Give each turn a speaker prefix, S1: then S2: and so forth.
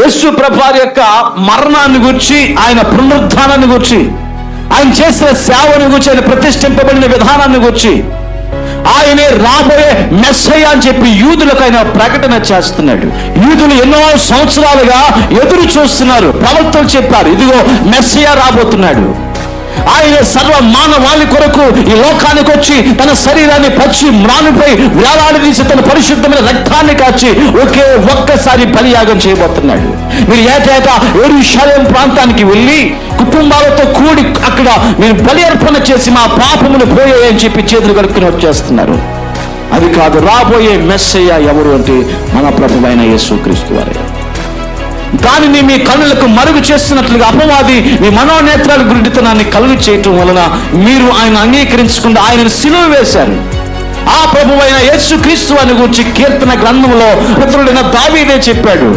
S1: యేసు ప్రభారి యొక్క మరణాన్ని గురించి ఆయన పునరుద్ధానాన్ని గురించి ఆయన చేసిన సేవను గురించి ఆయన ప్రతిష్ఠింపబడిన విధానాన్ని గురించి ఆయనే రాబోయే మెస్సయ్య అని చెప్పి యూదులకు ఆయన ప్రకటన చేస్తున్నాడు. యూదులు ఎన్నో సంవత్సరాలుగా ఎదురు చూస్తున్నారు. ప్రవక్తలు చెప్పారు ఇదిగో మెస్సయ్య రాబోతున్నాడు. ఆయన సర్వ మానవాళి కొరకు ఈ లోకానికి వచ్చి తన శరీరాన్ని పచ్చి మ్రానుపై వేలాడదీసి తన పరిశుద్ధమైన రక్తాన్ని కాచి ఒకే ఒక్కసారి బలియాగం చేయబోతున్నాడు. మీరు ఏటేటా ఏరుషాలయం ప్రాంతానికి వెళ్ళి కుటుంబాలతో కూడి అక్కడ మీరు బలి అర్పణ చేసి మా పాపములు పోయాయని చెప్పి చేతులు కడుక్కుని వచ్చేస్తున్నారు. అది కాదు రాబోయే మెస్సయ్య ఎవరు అంటే మన ప్రభువైన యేసుక్రీస్తు వారే దానిని మీ కనులకు మరుగు చేస్తున్నట్లుగా అపవాది మీ మనోనేత్రాల గురిడితనాన్ని కలుగు చేయటం వలన మీరు ఆయన అంగీకరించకుండా ఆయనను సిలువ వేశారు. ఆ ప్రభువైన యేసు క్రీస్తు అని గురించి కీర్తన గ్రంథంలో పుత్రుడైన దావీదే చెప్పాడు.